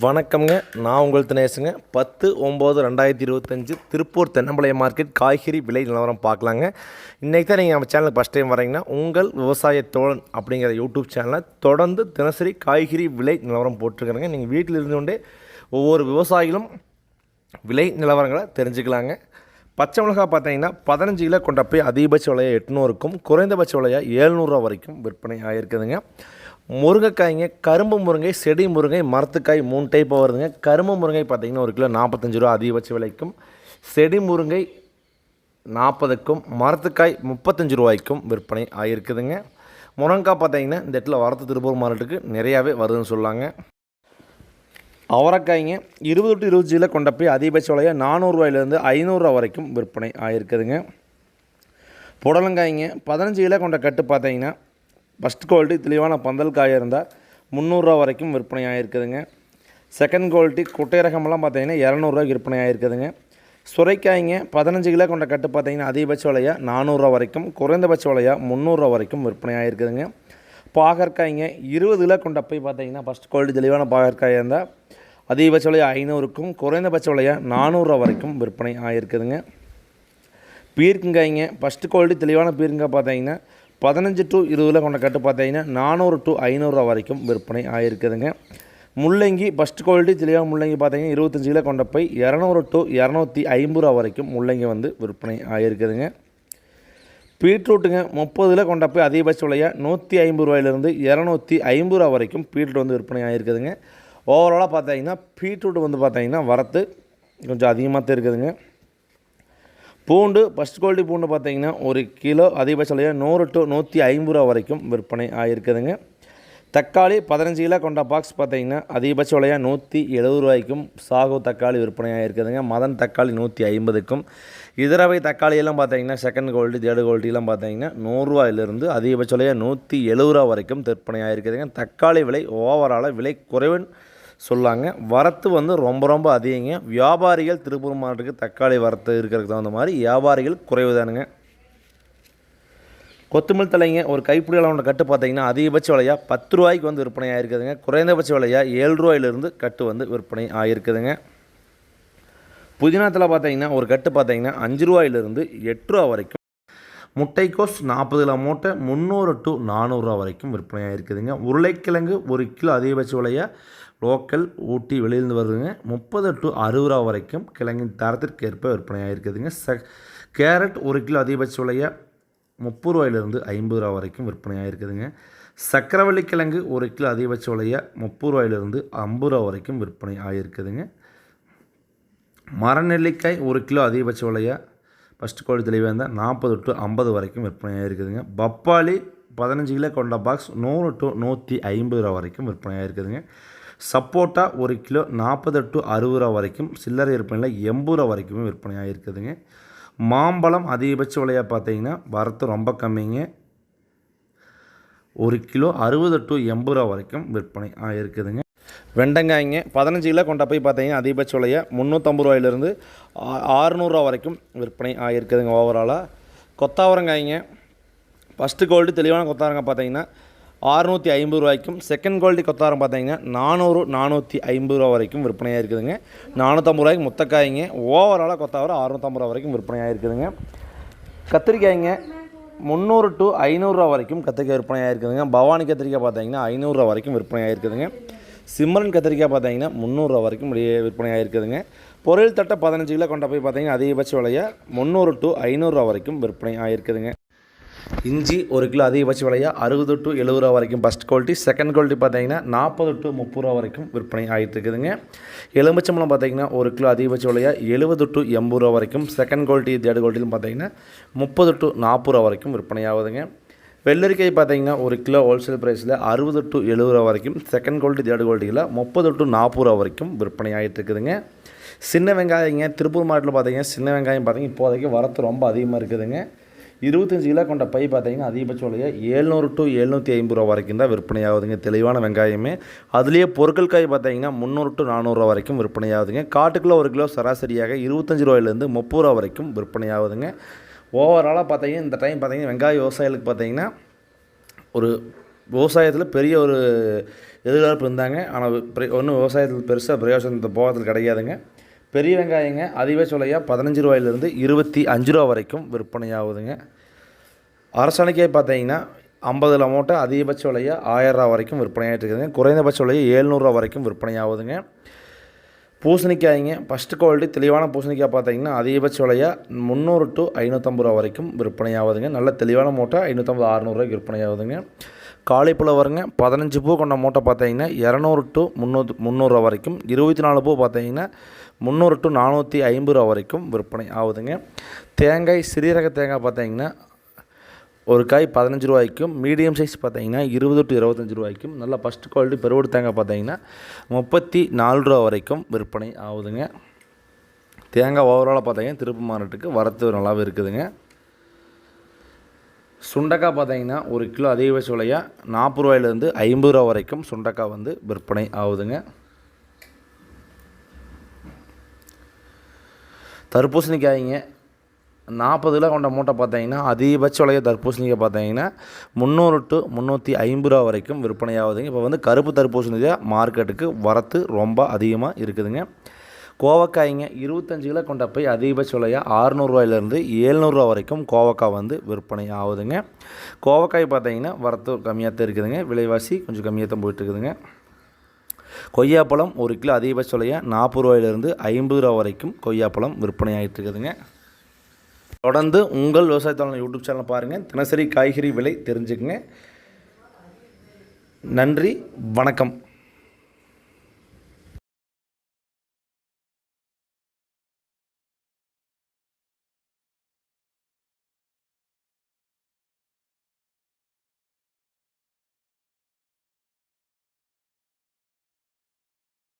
வணக்கம்ங்க. நான் உங்கள் தினேசுங்க பத்து ஒம்பது ரெண்டாயிரத்தி இருபத்தஞ்சு திருப்பூர் தென்னம்பாளையம் மார்க்கெட் காய்கறி விலை நிலவரம் பார்க்கலாங்க. இன்றைக்கி தான் நீங்கள் நம்ம சேனலுக்கு ஃபஸ்ட் டைம் வரீங்கன்னா உங்கள் விவசாய தோழன் அப்படிங்கிற யூடியூப் சேனலை தொடர்ந்து தினசரி காய்கறி விலை நிலவரம் போட்டிருக்கிறேங்க. நீங்கள் வீட்டில் இருந்து கொண்டே ஒவ்வொரு விவசாயிகளும் விலை நிலவரங்களை தெரிஞ்சுக்கலாங்க. பச்சை மிளகா பார்த்தீங்கன்னா பதினஞ்சு கிலோ கொண்ட போய் அதிகபட்ச விலையாக எட்நூறுக்கும் குறைந்தபட்ச விலையாக ஏழ்நூறுரூவா வரைக்கும் விற்பனை ஆகிருக்குதுங்க முருங்கைக்காய்ங்க கரும்பு முருங்கை செடி முருங்கை மரத்துக்காய் மூணு டைப் வருதுங்க. கரும்பு முருங்கை பார்த்தீங்கன்னா ஒரு கிலோ நாற்பத்தஞ்சு ரூபா அதிகபட்ச விலைக்கும் செடி முருங்கை நாற்பதுக்கும் மரத்துக்காய் முப்பத்தஞ்சு ரூபாய்க்கும் விற்பனை ஆகிருக்குதுங்க முருங்கைக்காய் பார்த்தீங்கன்னா இந்த இடத்துல வரத்து திருப்பூர் மார்க்கெட்டுக்கு நிறையாவே வருதுன்னு சொல்லாங்க. அவரைக்காய்ங்க இருபது டு இருபது ஜியில் கொண்ட போய் அதிகபட்ச விலையாக நானூறுரூவாயிலேருந்து ஐநூறுரூவா வரைக்கும் விற்பனை ஆகிருக்குதுங்க புடலங்காய்ங்க பதினஞ்சு கிலோ கொண்ட கட்டு பார்த்தீங்கன்னா ஃபஸ்ட் குவாலிட்டி தெளிவான பந்தல் காயாக இருந்தால் முந்நூறுரூவா வரைக்கும் விற்பனை ஆகிருக்குதுங்க செகண்ட் குவாலிட்டி குட்டை ரகமெல்லாம் பார்த்தீங்கன்னா இரநூறுவா விற்பனை ஆகிருக்குதுங்க சுரைக்காய்ங்க பதினஞ்சு கிலோ கொண்ட கட்டு பார்த்தீங்கன்னா அதிகபட்ச விலையாக நானூறுரூவா வரைக்கும் குறைந்தபட்ச விலையாக முந்நூறுரூவா வரைக்கும் விற்பனை ஆகிருக்குதுங்க பாகற்காய்ங்க இருபது கிலோ கொண்ட போய் பார்த்தீங்கன்னா ஃபஸ்ட் குவாலிட்டி தெளிவான பாகற்காயாக இருந்தால் அதிகபட்ச விலையா ஐநூறுக்கும் குறைந்தபட்ச விலையா நானூறுரூவா வரைக்கும் விற்பனை ஆகிருக்குதுங்க பீர்க்குங்காய்ங்க ஃபஸ்ட்டு குவாலிட்டி தெளிவான பீர்க்கங்காய் பார்த்தீங்கன்னா பதினஞ்சு டு இருபதுல கொண்ட கட்டு பார்த்தீங்கன்னா நானூறு டு ஐநூறுரூவா வரைக்கும் விற்பனை ஆகிருக்குதுங்க முள்ளங்கி ஃபஸ்ட் குவாலிட்டி தெளிவாக முள்ளங்கி பார்த்தீங்கன்னா இருபத்தஞ்சு கிலோ கொண்ட போய் இரநூறு டு இரநூத்தி ஐம்பது ரூபா வரைக்கும் முள்ளங்கி வந்து விற்பனை ஆகிருக்குதுங்க பீட்ரூட்டுங்க முப்பதில் கொண்ட போய் அதிகபட்ச விலையாக நூற்றி ஐம்பது ரூபாயிலிருந்து இரநூத்தி ஐம்பது ரூபா வரைக்கும் பீட்ரூட் வந்து விற்பனை ஆகிருக்குதுங்க ஓவராலாக பார்த்தீங்கன்னா பீட்ரூட் வந்து பார்த்தீங்கன்னா வரத்து கொஞ்சம் அதிகமாக தான் இருக்குதுங்க. பூண்டு ஃபஸ்ட் குவாலிட்டி பூண்டு பார்த்தீங்கன்னா ஒரு கிலோ அதிகபட்ச நூறு டு நூற்றி ஐம்பது ரூபா வரைக்கும் விற்பனை ஆகிருக்குதுங்க தக்காளி பதினஞ்சு கிலோ கொண்ட பாக்ஸ் பார்த்தீங்கன்னா அதிகபட்ச விலையாக நூற்றி எழுபது ரூபாய்க்கும் சாகு தக்காளி விற்பனை ஆகிருக்குதுங்க மதன் தக்காளி நூற்றி ஐம்பதுக்கும். இதரவை தக்காளியெல்லாம் பார்த்தீங்கன்னா செகண்ட் குவாலிட்டி தேர்டு குவாலிட்டிலாம் பார்த்தீங்கன்னா நூறுரூவாயிலிருந்து அதிகபட்ச விலையாக நூற்றி எழுபது ரூபா வரைக்கும் விற்பனை ஆகிருக்குதுங்க தக்காளி விலை ஓவராலாக விலை குறைவன் சொல்லாங்க. வரத்து வந்து ரொம்ப ரொம்ப அதிகங்க. வியாபாரிகள் திருப்பூர் மாவட்டத்துக்கு தக்காளி வரத்து இருக்கிறதுக்கு தகுந்த மாதிரி வியாபாரிகள் குறைவு தானுங்க கொத்தமல்லி தலைங்க ஒரு கைப்பிடி அளவுன கட்டு பார்த்தீங்கன்னா அதிகபட்ச விலையா பத்து ரூபாய்க்கு வந்து விற்பனை ஆகிருக்குதுங்க குறைந்தபட்ச விலையா ஏழு ரூபாயிலிருந்து கட்டு வந்து விற்பனை ஆகிருக்குதுங்க புதினாத்தில் பார்த்தீங்கன்னா ஒரு கட்டு பார்த்தீங்கன்னா அஞ்சு ரூபாயிலிருந்து எட்டு ரூபா வரைக்கும். முட்டைக்கோஸ் நாற்பது கிலோ மூட்டை முந்நூறு டு நானூறுரூவா வரைக்கும் விற்பனை இருக்குதுங்க உருளைக்கிழங்கு ஒரு கிலோ அதிகபட்ச விலையாக லோக்கல் ஊட்டி வெளியிருந்து வருதுங்க. முப்பது டு அறுபது ரூபா வரைக்கும் கிழங்கின் தரத்திற்கு விற்பனையாக விற்பனை ச கேரட் ஒரு கிலோ அதிகபட்ச விலையா முப்பது ரூபாயிலிருந்து ஐம்பது ரூபா வரைக்கும் விற்பனையாக இருக்குதுங்க சக்கரவள்ளி கிழங்கு ஒரு கிலோ அதிகபட்ச விலையா முப்பது ரூபாயிலிருந்து ஐம்பது ரூபா வரைக்கும் விற்பனை ஆகியிருக்குதுங்க மரநெல்லிக்காய் ஒரு கிலோ அதிகபட்ச விலையா ஃபஸ்ட் கோழி தெளிவாக இருந்தால் நாற்பது டு ஐம்பது வரைக்கும் விற்பனை இருக்குதுங்க பப்பாளி பதினஞ்சு கிலோ கொண்ட பாக்ஸ் நூறு டு நூற்றி ஐம்பது ரூபா வரைக்கும் விற்பனையாக இருக்குதுங்க சப்போட்டா ஒரு கிலோ நாற்பது டு அறுபது ரூபா வரைக்கும் சில்லறை விற்பனையில் எண்பது ரூபா வரைக்குமே விற்பனை இருக்குதுங்க. மாம்பழம் அதிகபட்ச விலையாக பார்த்தீங்கன்னா வரத்து ரொம்ப கம்மிங்க. ஒரு கிலோ அறுபது டு எண்பது ரூபா வரைக்கும் விற்பனை ஆகிருக்குதுங்க வெண்டங்காய்ங்க பதினஞ்சு கிலோ கொண்ட போய் பார்த்தீங்கன்னா அதிகபட்ச விலையை முந்நூற்றம்பது ரூபாயிலிருந்து ஆறுநூறுவா வரைக்கும் விற்பனை ஆகிருக்குதுங்க ஓவராலாக கொத்தாவரங்காய்ங்க ஃபஸ்ட்டு கோல்டு தெளிவான கொத்தாவரங்காய் பார்த்தீங்கன்னா அறுநூற்றி ஐம்பது ரூபாய்க்கும் செகண்ட் குவாலிட்டி கொத்தாரம் பார்த்தீங்கன்னா நானூறு நானூற்றி ஐம்பது ரூபா வரைக்கும் விற்பனையாக இருக்குதுங்க. நானூற்றம்பது ரூபாய்க்கு முத்தக்காய்ங்க ஓவராலாக கொத்தாவரம் அறுநூற்றம்பது ரூபா வரைக்கும் விற்பனையாக இருக்குதுங்க. கத்திரிக்காய்ங்க முந்நூறு டு ஐநூறுரூவா வரைக்கும் கத்திரிக்காய் விற்பனையாக இருக்குதுங்க. பவானி கத்திரிக்காய் பார்த்தீங்கன்னா ஐநூறுரூவா வரைக்கும் விற்பனையாக இருக்குதுங்க. சிம்மரன் கத்திரிக்காய் பார்த்தீங்கன்னா முந்நூறுரூவா வரைக்கும் வெளியே விற்பனையாக இருக்குதுங்க. பொருள் தட்டை பதினஞ்சு கிலோ கொண்ட போய் பார்த்தீங்கன்னா அதிகபட்ச விலையை முந்நூறு டு ஐநூறுரூவா வரைக்கும் விற்பனை ஆகிருக்குதுங்க இஞ்சி ஒரு கிலோ அதிகபட்ச விலையாக அறுபது டு எழுபது ரூபா வரைக்கும் ஃபஸ்ட் குவாலிட்டி செகண்ட் குவாலிட்டி பார்த்தீங்கன்னா நாற்பது டு முப்பது ரூபா வரைக்கும் விற்பனை ஆகிட்டு இருக்குதுங்க எலுமிச்சம்பழம் பார்த்தீங்கன்னா ஒரு கிலோ அதிகபட்ச விலையாக எழுபது டு எண்பது ரூபா வரைக்கும். செகண்ட் குவாலிட்டி தேர்ட் குவாலிட்டிலும் பார்த்தீங்கன்னா முப்பது டு நாற்பது ரூபா வரைக்கும் விற்பனை ஆகுதுங்க. வெள்ளரிக்காய் பார்த்தீங்கன்னா ஒரு கிலோ ஹோல்சேல் ப்ரைஸில் அறுபது டு எழுபது ரூபா வரைக்கும். செகண்ட் குவாலிட்டி தேர்ட் குவாலிட்டியில் முப்பது டு நாற்பது ரூபா வரைக்கும் விற்பனை ஆகிட்டு இருக்குதுங்க சின்ன வெங்காயங்க திருப்பூர் மாவட்டத்தில் பார்த்தீங்கன்னா சின்ன வெங்காயம் பார்த்தீங்கன்னா இப்போதைக்கு வரத்து ரொம்ப அதிகமாக இருக்குதுங்க. இருபத்தஞ்சி கிலோ கொண்ட பை பார்த்தீங்கன்னா அதிகபட்ச விலையை ஏழ்நூறு டு எழுநூற்றி ஐம்பது ரூபா வரைக்கும் தான் விற்பனை ஆகுதுங்க தெளிவான வெங்காயமே. அதுலேயே பொருட்கள் காய் பார்த்தீங்கன்னா முந்நூறு டு நானூறுரூவா வரைக்கும் விற்பனை ஆகுதுங்க காட்டுக்குள்ளே ஒரு கிலோ சராசரியாக இருபத்தஞ்சி ரூபாயிலேருந்து முப்பது ரூபா வரைக்கும் விற்பனை ஆகுதுங்க ஓவராலாக பார்த்தீங்கன்னா இந்த டைம் பார்த்தீங்கன்னா வெங்காய விவசாயிகளுக்கு பார்த்தீங்கன்னா ஒரு விவசாயத்தில் பெரிய ஒரு எதிர்பார்ப்பு இருந்தாங்க. ஆனால் ஒன்றும் விவசாயத்தில் பெருசாக பிரயோஜனத்தை போகிறதுக்கு கிடையாதுங்க. பெரிய வெங்காயங்க அதிகபட்ச சொல்லையா பதினஞ்சு ரூபாயிலிருந்து இருபத்தி அஞ்சு ரூபா வரைக்கும் விற்பனையாகுதுங்க. அரசாணிக்காய் பார்த்தீங்கன்னா ஐம்பதுல மூட்டை அதிகபட்ச விலையாக ஆயிரரூவா வரைக்கும் விற்பனையாகிட்டு இருக்குதுங்க. குறைந்தபட்ச விலையை ஏழ்நூறுரூவா வரைக்கும் விற்பனை ஆகுதுங்க பூசணிக்காய்ங்க ஃபஸ்ட்டு குவாலிட்டி தெளிவான பூசணிக்காய் பார்த்தீங்கன்னா அதிகபட்ச விலையாக முந்நூறு டு ஐநூற்றம்பது ரூபா வரைக்கும் விற்பனையாகுதுங்க. நல்ல தெளிவான மூட்டை ஐநூற்றம்பது அறநூறுவாய்க்கு விற்பனை ஆகுதுங்க வருங்க. பதினஞ்சு பூ கொண்ட மூட்டை பார்த்தீங்கன்னா இரநூறு டு முந்நூறு முந்நூறுரூவா வரைக்கும். இருபத்தி நாலு பூ பார்த்தீங்கன்னா முந்நூறு டு நானூற்றி ஐம்பது ரூபா வரைக்கும் விற்பனை ஆகுதுங்க. தேங்காய் சிறீரக தேங்காய் பார்த்தீங்கன்னா ஒரு காய் பதினஞ்சு ரூபாய்க்கும் மீடியம் சைஸ் பார்த்தீங்கன்னா இருபது டு இருபத்தஞ்சி ரூபாய்க்கும். நல்ல ஃபஸ்ட் குவாலிட்டி பெருவோடு தேங்காய் பார்த்தீங்கன்னா முப்பத்தி நாலு ரூபா வரைக்கும் விற்பனை ஆகுதுங்க. தேங்காய் ஓவராலாக பார்த்தீங்கன்னா திருப்பு மார்க்கெட்டுக்கு வரத்து நல்லாவே இருக்குதுங்க. சுண்டக்காய் பார்த்தீங்கன்னா ஒரு கிலோ அதிகபட்ச விலையாக நாற்பது ரூபாயிலேருந்து ஐம்பது ரூபா வரைக்கும் சுண்டக்காய் வந்து விற்பனை ஆகுதுங்க. தர்பூசணிக்காய்ங்க. நாற்பது கிலோ கொண்ட மூட்டை பார்த்தீங்கன்னா அதிகபட்ச விலைய தர்பூசணிக்காய் பார்த்தீங்கன்னா முந்நூறு டு முந்நூற்றி ஐம்பது ரூபா வரைக்கும் விற்பனை ஆகுதுங்க. இப்போ வந்து கருப்பு தர்பூசணிக்காய் மார்க்கெட்டுக்கு வரத்து ரொம்ப அதிகமாக இருக்குதுங்க. கோவக்காய்ங்க இருபத்தஞ்சு கிலோ கொண்ட போய் அதிகபட்ச விலையாக ஆறுநூறுவாயிலேருந்து ஏழ்நூறுவா வரைக்கும் கோவக்காய் வந்து விற்பனை ஆகுதுங்க. கோவக்காய் பார்த்தீங்கன்னா வரத்து கம்மியாக தான் இருக்குதுங்க. விலைவாசி கொஞ்சம் கம்மியாக தான் போயிட்டு இருக்குதுங்க கொய்யாப்பழம் ஒரு கிலோ அதிகபட்ச விலையாக நாற்பது ரூபாயிலிருந்து ஐம்பது ரூபா வரைக்கும் கொய்யாப்பழம் விற்பனை ஆகிட்டு இருக்குதுங்க தொடர்ந்து உங்கள் விவசாயத்தாளர் யூடியூப் சேனல் பாருங்கள் தினசரி காய்கறி விலை தெரிஞ்சுக்குங்க. நன்றி வணக்கம்.